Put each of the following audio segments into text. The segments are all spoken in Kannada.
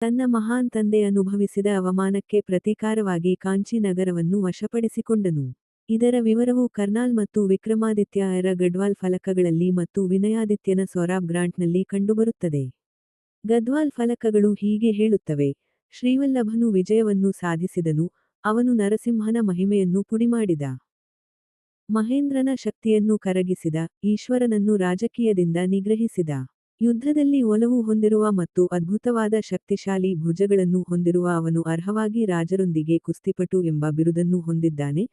ತನ್ನ ಮಹಾನ್ ತಂದೆ ಅನುಭವಿಸಿದ ಅವಮಾನಕ್ಕೆ ಪ್ರತೀಕಾರವಾಗಿ ಕಾಂಚಿ ನಗರವನ್ನು ವಶಪಡಿಸಿಕೊಂಡನು. ಇದರ ವಿವರವು ಕರ್ನಾಲ್ ಮತ್ತು ವಿಕ್ರಮಾದಿತ್ಯರ ಗಡ್ವಾಲ್ ಫಲಕಗಳಲ್ಲಿ ಮತ್ತು ವಿನಯಾದಿತ್ಯನ ಸೊರಾಬ್ ಗ್ರಾಂಟ್ನಲ್ಲಿ ಕಂಡುಬರುತ್ತದೆ. ಗದ್ವಾಲ್ ಫಲಕಗಳು ಹೀಗೆ ಹೇಳುತ್ತವೆ, ಶ್ರೀವಲ್ಲಭನು ವಿಜಯವನ್ನು ಸಾಧಿಸಿದನು, ಅವನು ನರಸಿಂಹನ ಮಹಿಮೆಯನ್ನು ಪುಡಿಮಾಡಿದ. ಮಹೇಂದ್ರನ ಶಕ್ತಿಯನ್ನು ಕರಗಿಸಿದ, ಈಶ್ವರನನ್ನು ರಾಜಕೀಯದಿಂದ ನಿಗ್ರಹಿಸಿದ. ಯುದ್ಧದಲ್ಲಿ ಒಲವು ಹೊಂದಿರುವ ಮತ್ತು ಅದ್ಭುತವಾದ ಶಕ್ತಿಶಾಲಿ ಭುಜಗಳನ್ನು ಹೊಂದಿರುವ ಅವನು ಅರ್ಹವಾಗಿ ರಾಜರೊಂದಿಗೆ ಕುಸ್ತಿಪಟು ಎಂಬ ಬಿರುದನ್ನು ಹೊಂದಿದ್ದಾನೆ.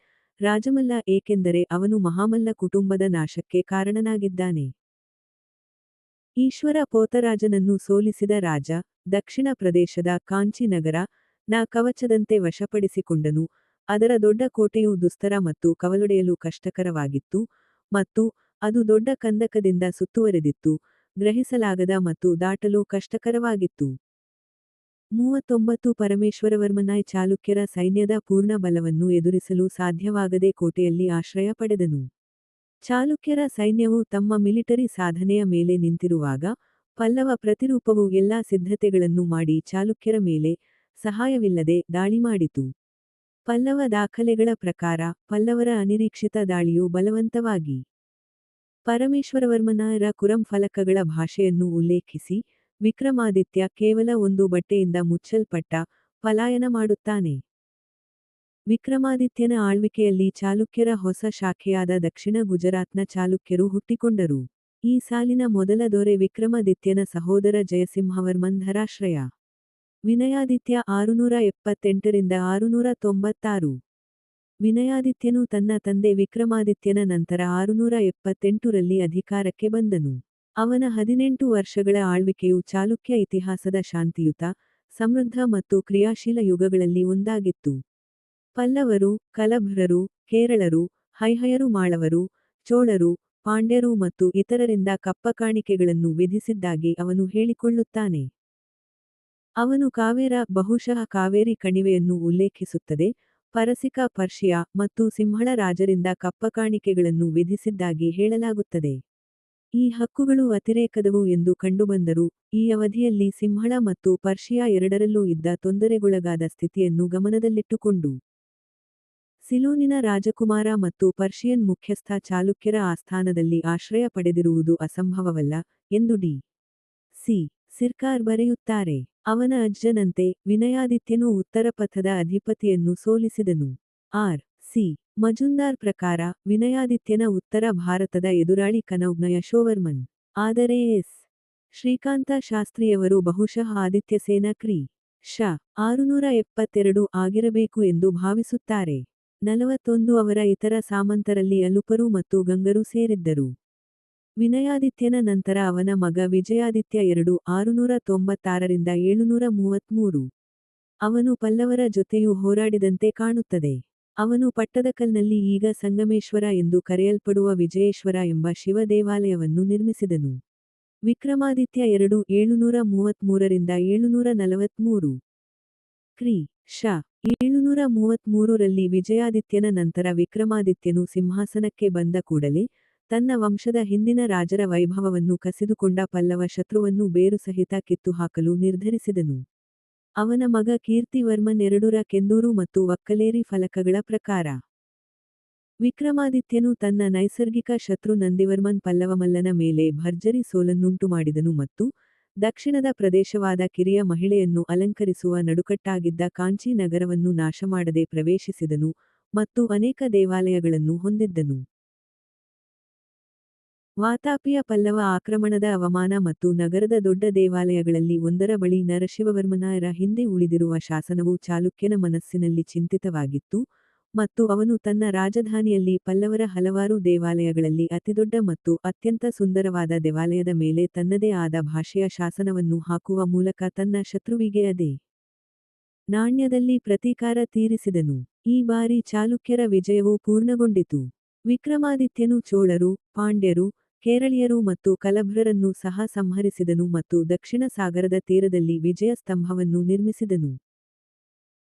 ರಾಜಮಲ್ಲ ಏಕೆಂದರೆ ಅವನು ಮಹಾಮಲ್ಲ ಕುಟುಂಬದ ನಾಶಕ್ಕೆ ಕಾರಣನಾಗಿದ್ದಾನೆ. ಈಶ್ವರ ಪೋತರಾಜನನ್ನು ಸೋಲಿಸಿದ ರಾಜ, ದಕ್ಷಿಣ ಪ್ರದೇಶದ ಕಾಂಚಿ ನಗರ, ನ ಕವಚದಂತೆ ವಶಪಡಿಸಿಕೊಂಡನು. ಅದರ ದೊಡ್ಡ ಕೋಟೆಯು ದುಸ್ತರ ಮತ್ತು ಕವಲೊಡೆಯಲು ಕಷ್ಟಕರವಾಗಿತ್ತು ಮತ್ತು ಅದು ದೊಡ್ಡ ಕಂದಕದಿಂದ ಸುತ್ತುವರೆದಿತ್ತು. ಗ್ರಹಿಸಲಾಗದ ಮತ್ತು ದಾಟಲು ಕಷ್ಟಕರವಾಗಿತ್ತು. ಮೂವತ್ತೊಂಬತ್ತು ಪರಮೇಶ್ವರವರ್ಮನಾಯ್ ಚಾಲುಕ್ಯರ ಸೈನ್ಯದ ಪೂರ್ಣ ಬಲವನ್ನು ಎದುರಿಸಲು ಸಾಧ್ಯವಾಗದೆ ಕೋಟೆಯಲ್ಲಿ ಆಶ್ರಯ ಪಡೆದನು. ಚಾಲುಕ್ಯರ ಸೈನ್ಯವು ತಮ್ಮ ಮಿಲಿಟರಿ ಸಾಧನೆಯ ಮೇಲೆ ನಿಂತಿರುವಾಗ, ಪಲ್ಲವ ಪ್ರತಿರೂಪವು ಎಲ್ಲಾ ಸಿದ್ಧತೆಗಳನ್ನು ಮಾಡಿ ಚಾಲುಕ್ಯರ ಮೇಲೆ ಸಹಾಯವಿಲ್ಲದೆ ದಾಳಿ ಮಾಡಿತು. ಪಲ್ಲವ ದಾಖಲೆಗಳ ಪ್ರಕಾರ, ಪಲ್ಲವರ ಅನಿರೀಕ್ಷಿತ ದಾಳಿಯು ಬಲವಂತವಾಗಿ ಪರಮೇಶ್ವರವರ್ಮನರ ಕುರಂ ಫಲಕಗಳ ಭಾಷೆಯನ್ನು ಉಲ್ಲೇಖಿಸಿ, ವಿಕ್ರಮಾದಿತ್ಯ ಕೇವಲ ಒಂದು ಬಟ್ಟೆಯಿಂದ ಮುಚ್ಚಲ್ಪಟ್ಟ ಪಲಾಯನ ಮಾಡುತ್ತಾನೆ. ವಿಕ್ರಮಾದಿತ್ಯನ ಆಳ್ವಿಕೆಯಲ್ಲಿ ಚಾಲುಕ್ಯರ ಹೊಸ ಶಾಖೆಯಾದ ದಕ್ಷಿಣ ಗುಜರಾತ್ನ ಚಾಲುಕ್ಯರು ಹುಟ್ಟಿಕೊಂಡರು. ಈ ಸಾಲಿನ ಮೊದಲ ದೊರೆ ವಿಕ್ರಮಾದಿತ್ಯನ ಸಹೋದರ ಜಯಸಿಂಹವರ್ಮನ್ ಧರಾಶ್ರಯ ವಿನಯಾದಿತ್ಯ ಆರುನೂರ ಎಪ್ಪತ್ತೆಂಟರಿಂದ ಆರುನೂರ ತೊಂಬತ್ತಾರು. ವಿನಯಾದಿತ್ಯನು ತನ್ನ ತಂದೆ ವಿಕ್ರಮಾದಿತ್ಯನ ನಂತರ ಆರುನೂರ ಎಪ್ಪತ್ತೆಂಟರಲ್ಲಿ ಅಧಿಕಾರಕ್ಕೆ ಬಂದನು. ಅವನ ಹದಿನೆಂಟು ವರ್ಷಗಳ ಆಳ್ವಿಕೆಯು ಚಾಲುಕ್ಯ ಇತಿಹಾಸದ ಶಾಂತಿಯುತ, ಸಮೃದ್ಧ ಮತ್ತು ಕ್ರಿಯಾಶೀಲ ಯುಗಗಳಲ್ಲಿ ಒಂದಾಗಿತ್ತು. ಪಲ್ಲವರು, ಕಲಭ್ರರು, ಕೇರಳರು, ಹೈಹಯರು, ಮಾಳವರು, ಚೋಳರು, ಪಾಂಡ್ಯರು ಮತ್ತು ಇತರರಿಂದ ಕಪ್ಪಕಾಣಿಕೆಗಳನ್ನು ವಿಧಿಸಿದ್ದಾಗಿ ಅವನು ಹೇಳಿಕೊಳ್ಳುತ್ತಾನೆ. ಅವನು ಕಾವೇರ, ಬಹುಶಃ ಕಾವೇರಿ ಕಣಿವೆಯನ್ನು ಉಲ್ಲೇಖಿಸುತ್ತದೆ ಪರಸಿಕ ಪರ್ಷಿಯಾ ಮತ್ತು ಸಿಂಹಳ ರಾಜರಿಂದ ಕಪ್ಪಕಾಣಿಕೆಗಳನ್ನು ವಿಧಿಸಿದ್ದಾಗಿ ಹೇಳಲಾಗುತ್ತದೆ. ಈ ಹಕ್ಕುಗಳು ಅತಿರೇಕದವು ಎಂದು ಕಂಡುಬಂದರು, ಈ ಅವಧಿಯಲ್ಲಿ ಸಿಂಹಳ ಮತ್ತು ಪರ್ಷಿಯಾ ಎರಡರಲ್ಲೂ ಇದ್ದ ತೊಂದರೆಗೊಳಗಾದ ಸ್ಥಿತಿಯನ್ನು ಗಮನದಲ್ಲಿಟ್ಟುಕೊಂಡು. ಸಿಲೋನಿನ ರಾಜಕುಮಾರ ಮತ್ತು ಪರ್ಷಿಯನ್ ಮುಖ್ಯಸ್ಥ ಚಾಲುಕ್ಯರ ಆಸ್ಥಾನದಲ್ಲಿ ಆಶ್ರಯ ಪಡೆದಿರುವುದು ಅಸಂಭವವಲ್ಲ, ಎಂದು ಡಿ. ಸಿ. ಸಿರ್ಕಾರ್ ಬರೆಯುತ್ತಾರೆ. ಅವನ ಅಜ್ಜನಂತೆ ವಿನಯಾದಿತ್ಯನು ಉತ್ತರ ಪಥದ ಅಧಿಪತಿಯನ್ನು ಸೋಲಿಸಿದನು. ಆರ್. ಸಿ. ಮಜುಂದಾರ್ ಪ್ರಕಾರ ವಿನಯಾದಿತ್ಯನ ಉತ್ತರ ಭಾರತದ ಎದುರಾಳಿ ಕನೌಗ್ನ ಯಶೋವರ್ಮನ್. ಆದರೆ ಎಸ್. ಶ್ರೀಕಾಂತ ಶಾಸ್ತ್ರಿಯವರು ಬಹುಶಃ ಆದಿತ್ಯಸೇನ ಕ್ರಿ. ಶ. ಆರುನೂರ ಎಪ್ಪತ್ತೆರಡು ಆಗಿರಬೇಕು ಎಂದು ಭಾವಿಸುತ್ತಾರೆ. ನಲವತ್ತೊಂದು ಅವರ ಇತರ ಸಾಮಂತರಲ್ಲಿ ಅಲುಪರು ಮತ್ತು ಗಂಗರು ಸೇರಿದ್ದರು. ವಿನಯಾದಿತ್ಯನ ನಂತರ ಅವನ ಮಗ ವಿಜಯಾದಿತ್ಯ ಎರಡು ಆರುನೂರ ತೊಂಬತ್ತಾರರಿಂದ ಏಳುನೂರ ಮೂವತ್ಮೂರು ಅವನು ಪಲ್ಲವರ ಜೊತೆಯೂ ಹೋರಾಡಿದಂತೆ ಕಾಣುತ್ತದೆ. ಅವನು ಪಟ್ಟದಕಲ್ನಲ್ಲಿ ಈಗ ಸಂಗಮೇಶ್ವರ ಎಂದು ಕರೆಯಲ್ಪಡುವ ವಿಜಯೇಶ್ವರ ಎಂಬ ಶಿವ ದೇವಾಲಯವನ್ನು ನಿರ್ಮಿಸಿದನು. ವಿಕ್ರಮಾದಿತ್ಯ ಎರಡು ಏಳುನೂರ ಮೂವತ್ಮೂರರಿಂದ ಏಳುನೂರ ನಲವತ್ಮೂರು ಕ್ರಿ, ಶ ಏಳುನೂರ ಮೂವತ್ಮೂರರಲ್ಲಿ ವಿಜಯಾದಿತ್ಯನ ನಂತರ ವಿಕ್ರಮಾದಿತ್ಯನು ಸಿಂಹಾಸನಕ್ಕೆ ಬಂದ ಕೂಡಲೇ ತನ್ನ ವಂಶದ ಹಿಂದಿನ ರಾಜರ ವೈಭವವನ್ನು ಕಸಿದುಕೊಂಡ ಪಲ್ಲವ ಶತ್ರುವನ್ನು ಬೇರು ಸಹಿತ ಕಿತ್ತುಹಾಕಲು ನಿರ್ಧರಿಸಿದನು. ಅವನ ಮಗ ಕೀರ್ತಿವರ್ಮನ್ ಎರಡುರ ಕೆಂದೂರು ಮತ್ತು ಒಕ್ಕಲೇರಿ ಫಲಕಗಳ ಪ್ರಕಾರ. ವಿಕ್ರಮಾದಿತ್ಯನು ತನ್ನ ನೈಸರ್ಗಿಕ ಶತ್ರು ನಂದಿವರ್ಮನ್ ಪಲ್ಲವಮಲ್ಲನ ಮೇಲೆ ಭರ್ಜರಿ ಸೋಲನ್ನುಂಟು ಮಾಡಿದನು ಮತ್ತು ದಕ್ಷಿಣದ ಪ್ರದೇಶವಾದ ಕಿರಿಯ ಮಹಿಳೆಯನ್ನು ಅಲಂಕರಿಸುವ ನಡುಕಟ್ಟಾಗಿದ್ದ ಕಾಂಚಿ ನಗರವನ್ನು ನಾಶಮಾಡದೆ ಪ್ರವೇಶಿಸಿದನು ಮತ್ತು ಅನೇಕ ದೇವಾಲಯಗಳನ್ನು ಹೊಂದಿದ್ದನು. ವಾತಾಪಿಯ ಪಲ್ಲವ ಆಕ್ರಮಣದ ಅವಮಾನ ಮತ್ತು ನಗರದ ದೊಡ್ಡ ದೇವಾಲಯಗಳಲ್ಲಿ ಒಂದರ ಬಳಿ ನರಶಿವವರ್ಮನಾಯರ ಹಿಂದೆ ಉಳಿದಿರುವ ಶಾಸನವು ಚಾಲುಕ್ಯನ ಮನಸ್ಸಿನಲ್ಲಿ ಚಿಂತಿತವಾಗಿತ್ತು ಮತ್ತು ಅವನು ತನ್ನ ರಾಜಧಾನಿಯಲ್ಲಿ ಪಲ್ಲವರ ಹಲವಾರು ದೇವಾಲಯಗಳಲ್ಲಿ ಅತಿದೊಡ್ಡ ಮತ್ತು ಅತ್ಯಂತ ಸುಂದರವಾದ ದೇವಾಲಯದ ಮೇಲೆ ತನ್ನದೇ ಆದ ಭಾಷೆಯ ಶಾಸನವನ್ನು ಹಾಕುವ ಮೂಲಕ ತನ್ನ ಶತ್ರುವಿಗೆ ಅದೇ ನಾಣ್ಯದಲ್ಲಿ ಪ್ರತೀಕಾರ ತೀರಿಸಿದನು. ಈ ಬಾರಿ ಚಾಲುಕ್ಯರ ವಿಜಯವು ಪೂರ್ಣಗೊಂಡಿತು. ವಿಕ್ರಮಾದಿತ್ಯನು ಚೋಳರು, ಪಾಂಡ್ಯರು ಕೇರಳಿಯರು ಮತ್ತು ಕಲಭ್ರರನ್ನು ಸಹ ಸಂಹರಿಸಿದನು ಮತ್ತು ದಕ್ಷಿಣ ಸಾಗರದ ತೀರದಲ್ಲಿ ವಿಜಯ ಸ್ತಂಭವನ್ನು ನಿರ್ಮಿಸಿದನು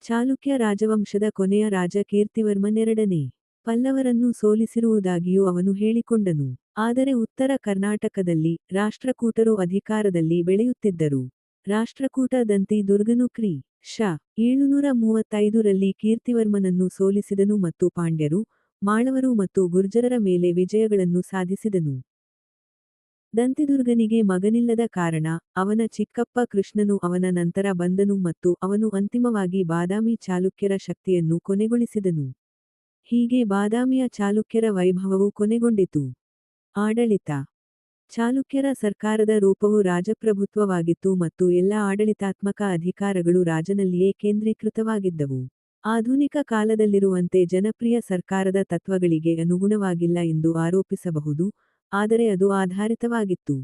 ಚಾಲುಕ್ಯ ರಾಜವಂಶದ ಕೊನೆಯ ರಾಜ ಕೀರ್ತಿವರ್ಮನೆರಡನೇ ಪಲ್ಲವರನ್ನು ಸೋಲಿಸಿರುವುದಾಗಿಯೂ ಅವನು ಹೇಳಿಕೊಂಡನು ಆದರೆ ಉತ್ತರ ಕರ್ನಾಟಕದಲ್ಲಿ ರಾಷ್ಟ್ರಕೂಟರು ಅಧಿಕಾರದಲ್ಲಿ ಬೆಳೆಯುತ್ತಿದ್ದರು ರಾಷ್ಟ್ರಕೂಟ ದಂತಿ ದುರ್ಗನು ಕ್ರಿ. ಶ. ಏಳುನೂರ ಮೂವತ್ತೈದರಲ್ಲಿ ಕೀರ್ತಿವರ್ಮನನ್ನು ಸೋಲಿಸಿದನು ಮತ್ತು ಪಾಂಡ್ಯರು, ಮಾಳವರು ಮತ್ತು ಗುರ್ಜರರ ಮೇಲೆ ವಿಜಯಗಳನ್ನು ಸಾಧಿಸಿದನು. ದಂತಿದುರ್ಗನಿಗೆ ಮಗನಿಲ್ಲದ ಕಾರಣ, ಅವನ ಚಿಕ್ಕಪ್ಪ ಕೃಷ್ಣನು ಅವನ ನಂತರ ಬಂದನು ಮತ್ತು ಅವನು ಅಂತಿಮವಾಗಿ ಬಾದಾಮಿ ಚಾಲುಕ್ಯರ ಶಕ್ತಿಯನ್ನು ಕೊನೆಗೊಳಿಸಿದನು. ಹೀಗೆ ಬಾದಾಮಿಯ ಚಾಲುಕ್ಯರ ವೈಭವವು ಕೊನೆಗೊಂಡಿತು. ಆಡಳಿತ ಚಾಲುಕ್ಯರ ಸರ್ಕಾರದ ರೂಪವು ರಾಜಪ್ರಭುತ್ವವಾಗಿತ್ತು ಮತ್ತು ಎಲ್ಲ ಆಡಳಿತಾತ್ಮಕ ಅಧಿಕಾರಗಳು ರಾಜನಲ್ಲಿಯೇ ಕೇಂದ್ರೀಕೃತವಾಗಿದ್ದವು. ಆಧುನಿಕ ಕಾಲದಲ್ಲಿರುವಂತೆ ಜನಪ್ರಿಯ ಸರ್ಕಾರದ ತತ್ವಗಳಿಗೆ ಅನುಗುಣವಾಗಿಲ್ಲ ಎಂದು ಆರೋಪಿಸಬಹುದು, ಆದರೆ ಅದು ಆಧಾರಿತವಾಗಿತ್ತು.